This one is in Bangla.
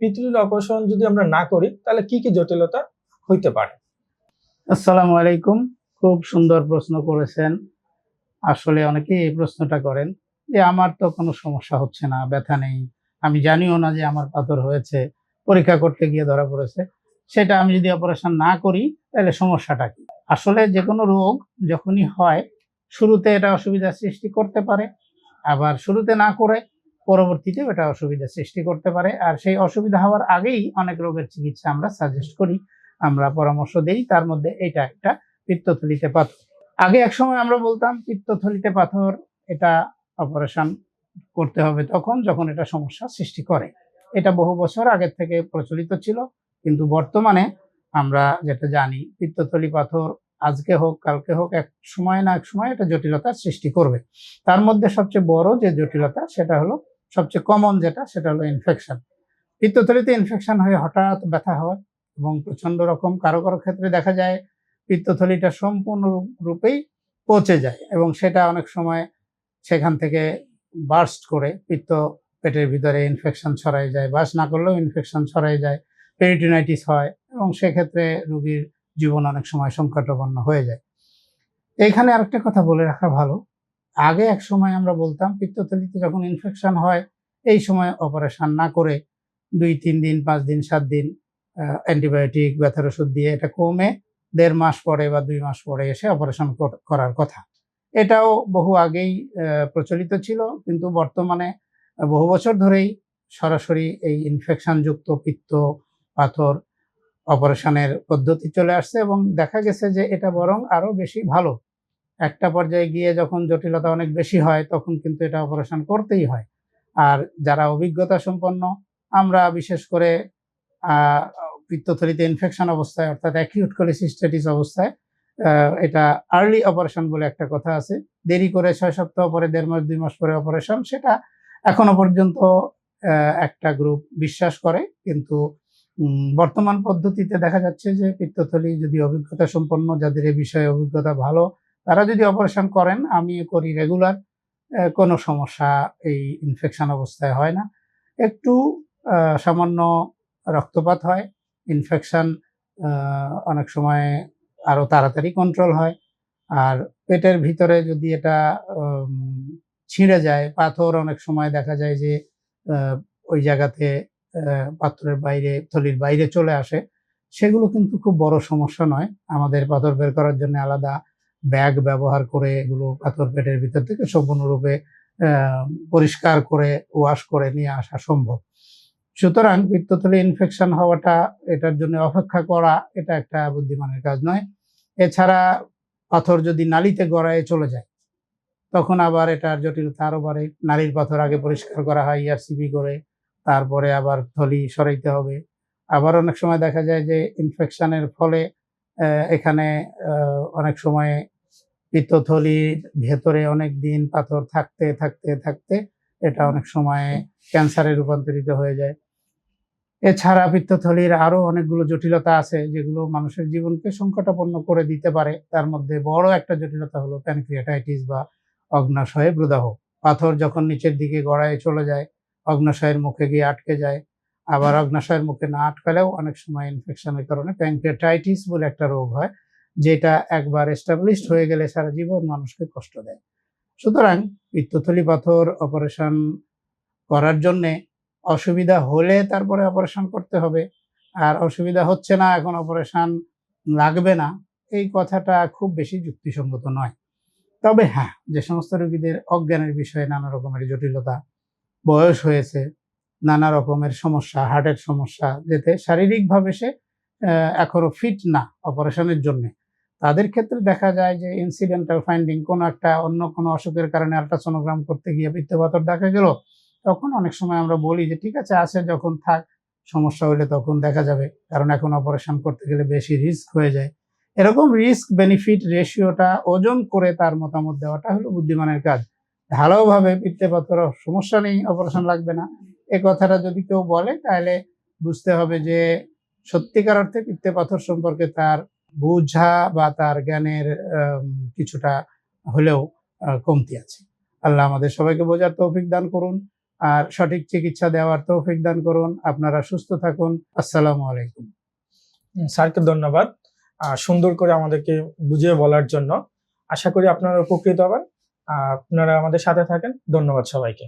পিত্তথলি অপারেশন যদি আমরা না করি, তাহলে কি কি জটিলতা হইতে পারে? আসসালামু আলাইকুম। খুব সুন্দর প্রশ্ন করেছেন। আসলে অনেকে এই প্রশ্নটা করেন, যে আমার তো কোনো সমস্যা হচ্ছে না, ব্যথা নেই। আমি জানিও না যে আমার পাথর হয়েছে, পরীক্ষা করতে গিয়ে ধরা পড়েছে। সেটা আমি যদি অপারেশন না করি, তাহলে সমস্যাটা কি? আসলে যে কোনো রোগ যখনই হয়, শুরুতে এটা অসুবিধার সৃষ্টি করতে পারে। আবার শুরুতে না করে পরবর্তীতে এটা অসুবিধা সৃষ্টি করতে পারে। আর সেই অসুবিধা হওয়ার আগেই অনেক রোগের চিকিৎসা আমরা সাজেস্ট করি, আমরা পরামর্শ দেই, তার মধ্যে এটা একটা পিত্তথলিতে পাথর। আগে এক সময় আমরা বলতাম, পিত্তথলিতে পাথর, এটা অপারেশন করতে হবে তখন, যখন এটা সমস্যা সৃষ্টি করে। এটা বহু বছর আগের থেকে প্রচলিত ছিল, কিন্তু বর্তমানে আমরা যেটা জানি, পিত্তথলি পাথর আজকে হোক, কালকে হোক, এক সময় না এক সময় এটা জটিলতার সৃষ্টি করবে। তার মধ্যে সবচেয়ে বড় যে জটিলতা, সেটা হলো সবচেয়ে কমন যেটা, সেটা হলো ইনফেকশন পিত্তথলিতে ইনফেকশন হয়ে হঠাৎ ব্যথা হয় এবং প্রচণ্ড রকম কারও কারও ক্ষেত্রে দেখা যায় পিত্তথলিটা সম্পূর্ণ রূপেই পচে যায় এবং সেটা অনেক সময় সেখান থেকে বার্স্ট করে পিত্ত পেটের ভিতরে ইনফেকশন ছড়াই যায়। বাস না করলেও ইনফেকশন ছড়াই যায় পেরিটিনাইটিস হয় এবং সেক্ষেত্রে রুগীর জীবন অনেক সময় সংকটাপন্ন হয়ে যায়। এইখানে আরেকটা কথা বলে রাখা ভালো আগে এক সময় আমরা বলতাম, পিত্তথলিতে যখন ইনফেকশন হয়, এই সময় অপারেশন না করে দুই, তিন দিন, পাঁচ দিন, সাত দিন অ্যান্টিবায়োটিক ব্যথার ওষুধ দিয়ে এটা কমে দেড় মাস পরে বা দুই মাস পরে এসে অপারেশন করার কথা। এটাও বহু আগেই প্রচলিত ছিল, কিন্তু বর্তমানে বহু বছর ধরেই সরাসরি এই ইনফেকশনযুক্ত পিত্ত পাথর অপারেশনের পদ্ধতি চলে আসছে এবং দেখা গেছে যে এটা বরং আরও বেশি ভালো। একটা পর্যায়ে গিয়ে যখন জটিলতা অনেক বেশি হয়, তখন কিন্তু এটা অপারেশন করতেই হয়। আর যারা অভিজ্ঞতা সম্পন্ন, আমরা বিশেষ করে পিত্তথলিতে ইনফেকশন অবস্থায়, অর্থাৎ অ্যাকিউট কোলিসিস্টাইটিস অবস্থায় এটা আর্লি অপারেশন বলে একটা কথা আছে। দেরি করে ছয় সপ্তাহ পরে, দেড় মাস, দুই মাস পরে অপারেশন সেটা এখনও পর্যন্ত একটা গ্রুপ বিশ্বাস করে। কিন্তু বর্তমান পদ্ধতিতে দেখা যাচ্ছে যে, পিত্তথলি যদি অভিজ্ঞতা সম্পন্ন, যাদের এ বিষয়ে অভিজ্ঞতা ভালো তারা যদি অপারেশন করেন আমি করি রেগুলার কোনো সমস্যা এই ইনফেকশন অবস্থায় হয় না। একটু সামান্য রক্তপাত হয় ইনফেকশন অনেক সময় আরও তাড়াতাড়ি কন্ট্রোল হয়। আর পেটের ভিতরে যদি এটা ছিঁড়ে যায় পাথর অনেক সময় দেখা যায় যে ওই জায়গাতে আহ, পাত্রের বাইরে থলির বাইরে চলে আসে সেগুলো কিন্তু খুব বড় সমস্যা নয়। আমাদের পাথর বের করার জন্য আলাদা ব্যাগ ব্যবহার করে এগুলো পাথর পেটের ভিতর থেকে সম্পূর্ণরূপে পরিষ্কার করে ওয়াশ করে নিয়ে আসা সম্ভব। সুতরাং পিত্তথলি ইনফেকশন হওয়াটা, এটার জন্য অপেক্ষা করা, এটা একটা বুদ্ধিমানের কাজ নয়। এছাড়া পাথর যদি নালিতে গড়ায় চলে যায়, তখন আবার এটার জটিলতা আরও বাড়ে। নালির পাথর আগে পরিষ্কার করা হয় ইয়ারসিবি করে, তারপরে আবার থলি সরাইতে হবে। আবার অনেক সময় দেখা যায় যে ইনফেকশনের ফলে এখানে অনেক সময় পিত্তথলির ভেতরে অনেক দিন পাথর থাকতে থাকতে থাকতে এটা অনেক সময় ক্যান্সারে রূপান্তরিত হয়ে যায়। এছাড়া পিত্তথলির আরও অনেকগুলো জটিলতা আছে যেগুলো মানুষের জীবনকে সংকটাপন্ন করে দিতে পারে। তার মধ্যে বড় একটা জটিলতা হলো প্যানক্রিয়াটাইটিস বা অগ্নাশয়ে প্রদাহ। পাথর যখন নিচের দিকে গড়ায় চলে যায়, অগ্নাশয়ের মুখে গিয়ে আটকে যায়। আবার অগ্নাশয়ের মুখে না আটকালেও অনেক সময় ইনফেকশনের কারণে প্যানক্রিয়াটাইটিস বলে একটা রোগ হয়। যেটা একবার এস্টাবলিশড হয়ে গেলে সারা জীবন মানুষকে কষ্ট দেয়। সুতরাং পিত্তথলি পাথর অপারেশন করার জন্যে অসুবিধা হলে তারপরে অপারেশন করতে হবে। আর অসুবিধা হচ্ছে না এখন অপারেশন লাগবে না এই কথাটা খুব বেশি যুক্তিসঙ্গত নয়। তবে হ্যাঁ যে সমস্ত রোগীদের অজ্ঞানের বিষয়ে নানা রকমের জটিলতা বয়স হয়েছে নানা রকমের সমস্যা হার্টের সমস্যা যেতে শারীরিকভাবে সে আহ, এখনও ফিট না অপারেশনের জন্য। তাদের ক্ষেত্রে দেখা যায় যে ইনসিডেন্টাল ফাইন্ডিং কোনো একটা অন্য কোনো অসুখের কারণে আল্ট্রাসোনোগ্রাম করতে গিয়ে পিত্তপাথর দেখা গেল, তখন অনেক সময় আমরা বলি যে, ঠিক আছে আছে, যখন থাক, সমস্যা হলে তখন দেখা যাবে। কারণ এখন অপারেশন করতে গেলে বেশি রিস্ক হয়ে যায়। এরকম রিস্ক বেনিফিট রেশিওটা ওজন করে তার মতামত দেওয়াটা হলো বুদ্ধিমানের কাজ। ঢালাওভাবে পিত্তে পাথর সমস্যা নেই অপারেশন লাগবে না। এ কথাটা যদি কেউ বলে, তাহলে বুঝতে হবে যে, সত্যিকার অর্থে পিত্তে পাথর সম্পর্কে তার বোঝা বা তার জ্ঞানের কিছুটা হলেও কমতি আছে। আল্লাহ আমাদের সবাইকে বোঝার তৌফিক দান করুন আর সঠিক চিকিৎসা দেওয়ার তৌফিক দান করুন। আপনারা সুস্থ থাকুন। আসসালামু আলাইকুম। স্যারকে ধন্যবাদ। সুন্দর করে আমাদেরকে বুঝিয়ে বলার জন্য আশা করি আপনারা উপকৃত হবেন। আপনারা আমাদের সাথে থাকেন। ধন্যবাদ সবাইকে।